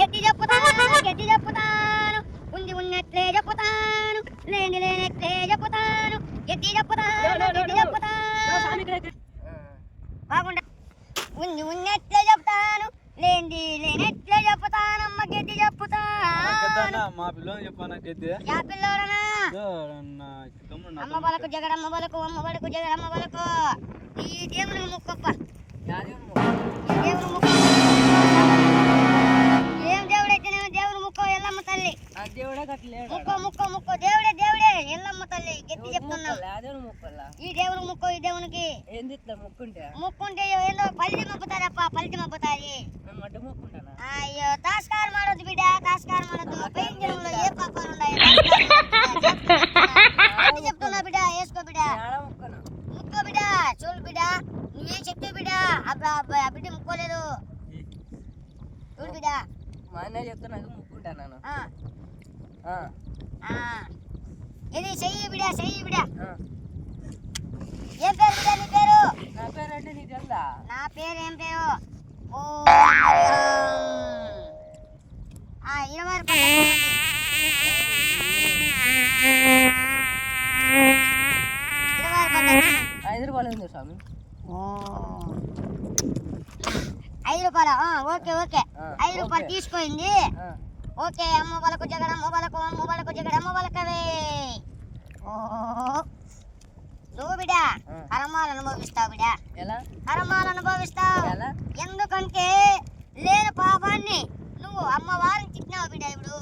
గట్టి చెప్పుతాను గట్టి చెప్పుతాను ఉంది ఉన్నట్లే చెప్పుతాను లేని లేనట్లే చెప్పుతాను గట్టి చెప్పుతాను గట్టి చెప్పుతాను. బాగుండ. ఉంది ఉన్నట్లే చెప్తాను లేంది లేనట్లే చెప్పుతానమ్మ గట్టి చెప్పుతాను మా పిల్లని చెప్పాను గద్దె యా పిల్లోడనా? అమ్మ బలకు జగడమ్మ బలకు అమ్మ బలకు జగడమ్మ బలకు ఈ దేవుని ముక్కప్ప. ఈ దేవుని ముక్క ముక్కో ముక్కో ముక్కో. దేవుడే దేవుడే. ఎల్లమ్మ తల్లి గట్టి చెప్తున్నాం. ఈ దేవుని ముక్కో ఈ దేవునికి. ముక్కుంటే? ముక్కుంటే ఏందో ఫలితం ఫలితం అప్పుతాది మేము అడ్డు ముక్కుంటానా? అయ్యో తాస్కారం ఆడొద్దు బిడ్డ తాస్కారం ఆడొద్దు. పైన ఏ పాపాలు ఉన్నాయి అది చెప్తున్నా బిడ్డ వేసుకో బిడ్డ. ఆడ ముక్కను? ముక్కో బిడ్డ చూడు బిడ్డ. నువ్వేం చెప్తావు బిడ్డ. అబ్బా అబ్బా ఆ బిడ్డ ముక్కోలేదు. చూడు బిడ్డ. మా అన్నయ్య చెప్తున్నా ముక్కుంటాను ఆ, ఆ. ఇది చెయ్యి బిడ్డ చెయ్యి బిడ్డ ఏం పేరు బిడ్డ నీ పేరు? నా పేరు అంటే నీకు తెలుదా? నా పేరు ఏం పేరు? ఓ. ఆ. ఇరవై ఐదు రూపాయలు ఉంది స్వామి. ఐదు రూపాయలు? Okay okay. ఐదు రూపాయలు. తీసుకోయింది. ఓకే అమ్మ వాళ్ళకు జగడ అమ్మ వాళ్ళకు అమ్మ వాళ్ళకు జగడ అమ్మ వాళ్ళకవే. ఓ నువ్వు బిడ. కరమాలు అనుభవిస్తావు బిడ ఎలా? కరమాలు అనుభవిస్తావు. ఎందుకంటే లేని పాపాన్ని నువ్వు అమ్మవారిని తిట్టినావు బిడ్డ ఇప్పుడు.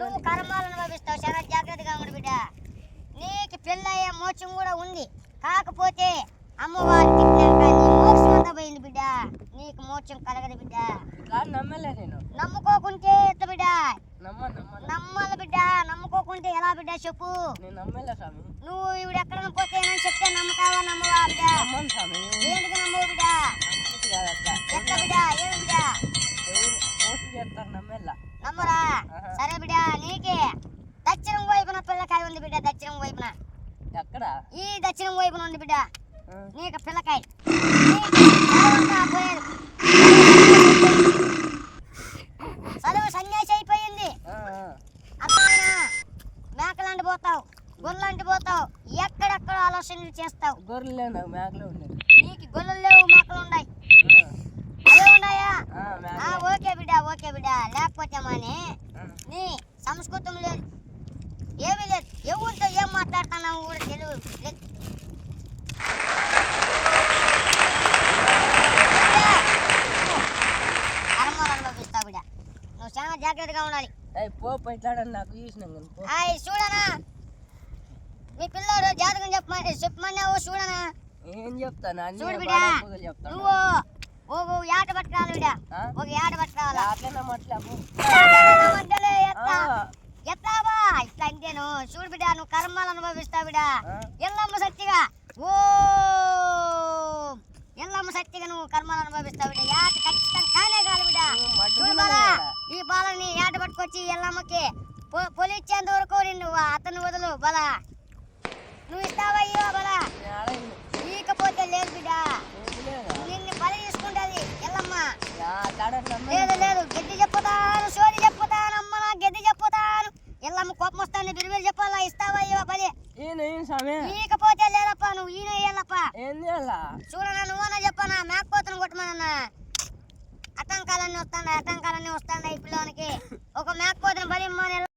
నువ్వు కర్మాలు అనుభవిస్తావు. చాలా జాగ్రత్తగా ఉండు బిడ్డ. నీకు పెళ్ళయ్యే మోక్షం కూడా ఉంది. కాకపోతే పోయింది బిడ్డ. నీకు మోక్షం కలగదు బిడ్డ. నమ్మలే నేను. నమ్ముకోకుంటే ఎట్ట బిడ్డ? నమ్మ నమ్మ నమ్మాలి బిడ్డ. నమ్ముకోకుంటే ఎలా బిడ్డ చెప్పు. నువ్వు ఇప్పుడు ఎక్కడ పోతే నేను చెప్తే నమ్ముతావా నమ్మవా బిడ్డ? ఏంటికి నమ్మవు బిడ్డ? ఎట్లా బిడ్డ? ఏమి బిడ్డ? నమ్మరా. సరే బిడ్డ నీకే. దక్షిణం వైపున పిల్లకాయ ఉంది బిడ్డ దక్షిణం వైపున. ఎక్కడ? ఈ దక్షిణం వైపున ఉంది బిడ్డ. నీకు పిల్లకాయ. చదువు సన్యాసి అయిపోయింది. అర్థమైనా మేకలాంటి పోతావు గొర్రెలాంటి పోతావు ఎక్కడెక్కడ ఆలోచనలు చేస్తావు? గొర్రెలే నాకు మేకలే నీకు గొర్రెలు లేవు మేకలు ఉన్నాయి. అవే ఉన్నాయా. ఓకే బిడ్డ ఓకే బిడ్డ. లేకపోతే మానే నీ సంస్కృతం లేదు. ఏమీ లేదు. ఎవరితో ఏం మాట్లాడుతున్నావు కూడా తెలియదు లేదు. కర్మలు అనుభవిస్తావు బిడ్డ నువ్వు చాలా జాగ్రత్తగా ఉండాలి ఏయ్, పో పోయిట్లాడని నాకు చూసినాం చూడనా? మీ పిల్లోడు జాతకం చెప్పమని చెప్పమన్నావు చూడనా? ఏం చెప్తాను అన్ని చూడు బిడ్డ బాగా చెప్తాను. నువ్వు ఓ ఏట పట్టుకురావాలి బిడ్డ. ఆ? ఒక ఏట పట్టుకురావాలా? అట్లనే మట్లా పో. మధ్యలో ఎత్తా. ఆ, ఎత్తావా ఇట్లా అంటేను చూడు బిడ్డ నువ్వు కర్మాలు అనుభవిస్తావు బిడ్డ. ఆ, ఎల్లమ్మ సత్తిగా. ఓ! ఎల్లమ్మ సత్తిగా నువ్వు కర్మాలు అనుభవిస్తావు బిడ్డ. యాట ఖచ్చితంగా కానే కాదు బిడ్డ. మడ్డు చూడు బాలా. ఈ బాలని ఏట పట్టుకొచ్చి ఎల్లమ్మకి పొ- పొలిచ్చేంత వరకు నిన్ను అతను వదులు బలా. నువ్వు ఇస్తావా ఇవ్వ బలా. ఈకపోతే లేదు బిడ్డ? నిన్ను బలి తీసుకుంటది ఎల్లమ్మ. లేదు లేదు గడ్డి చెప్పుతాను సోది చెప్పుతాను అమ్మ నా గడ్డి చెప్పుతాను. ఎల్లమ్మ కోపం వస్తాను బిరువేలు చెప్పాలా ఇస్తావా ఇవ్వ బలి ఈకపోతే లేదప్ప నువ్వు ఈయన చూడనా నువ్వన్నా చెప్పనా మేకపోతును కొట్టమనన్నా. ఆటంకాలన్నీ వస్తాయి ఆటంకాలన్నీ వస్తాయి ఈ పిల్లోనికి. ఒక మేకపోతుని బలి